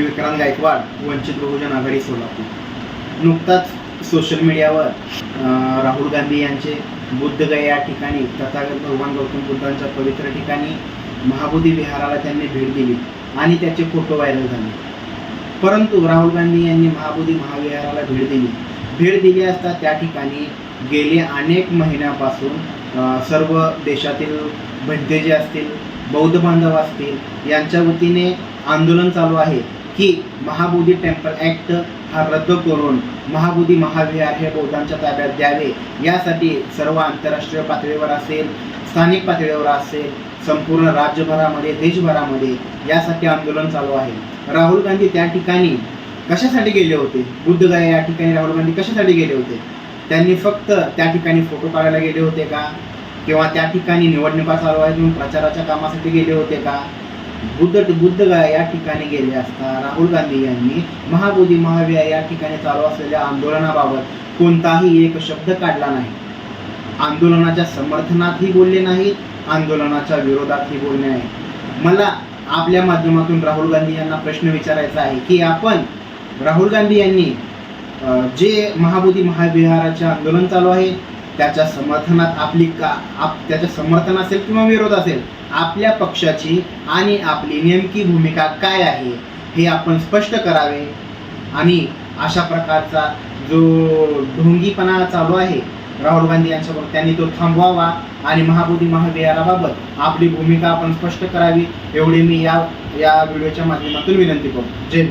विक्रांत गायकवाड वंचित बहुजन आघाडी सोलापूर. नुकताच सोशल मीडियावर राहुल गांधी यांचे बुद्धगया या ठिकाणी तथागत भगवान गौतम बुद्धांच्या पवित्र ठिकाणी महाबोधी विहाराला त्यांनी भेट दिली आणि त्याचे फोटो व्हायरल झाले. परंतु राहुल गांधी यांनी महाबोधी महाविहाराला भेट दिली. भेट दिली असता त्या ठिकाणी गेले अनेक महिन्यापासून सर्व देशातील भंते जे असतील बौद्ध बांधव असतील यांच्या वतीने आंदोलन चालू आहे. की महाबोधी टेम्पल ॲक्ट हा रद्द करून महाबोधी महाविहार हे बौद्धांच्या ताब्यात द्यावे. यासाठी सर्व आंतरराष्ट्रीय पातळीवर असेल स्थानिक पातळीवर असेल संपूर्ण राज्यभरामध्ये देशभरामध्ये यासाठी आंदोलन चालू आहे. राहुल गांधी त्या ठिकाणी कशासाठी गेले होते? बुद्धगया या ठिकाणी राहुल गांधी कशासाठी गेले होते? त्यांनी फक्त त्या ठिकाणी फोटो काढायला गेले होते का? किंवा त्या ठिकाणी निवडणुका चालू आहेत म्हणून प्रचाराच्या कामासाठी गेले होते का? बुद्ध बुद्धगया या ठिकाणी गेले असता राहुल गांधी यांनी महाबोधी महाविहार या ठिकाणी चालू असलेल्या आंदोलनाबाबत कोणताही एक शब्द काढला नाही. आंदोलनाच्या समर्थनातही बोलले नाहीत आंदोलनाच्या विरोधातही बोलणे आहे मला आपल्या माध्यमातून राहुल गांधी यांना प्रश्न विचारायचा आहे की आपण राहुल गांधी यांनी जे महाबोधी महाविहाराचे आंदोलन चालू आहे त्याच्या समर्थनात आपली का आप त्याच्या समर्थन असेल किंवा विरोध असेल आपल्या पक्षाची आणि आपली नेमकी भूमिका काय आहे हे आपण स्पष्ट करावे. आणि अशा प्रकारचा जो ढोंगीपणा चालू आहे राहुल गांधी यांच्याबरोबर त्यांनी तो थांबवावा आणि महाबोधी महाविहाराबाबत आपली भूमिका आपण स्पष्ट करावी एवढी मी या या व्हिडिओच्या माध्यमातून विनंती करतो. जय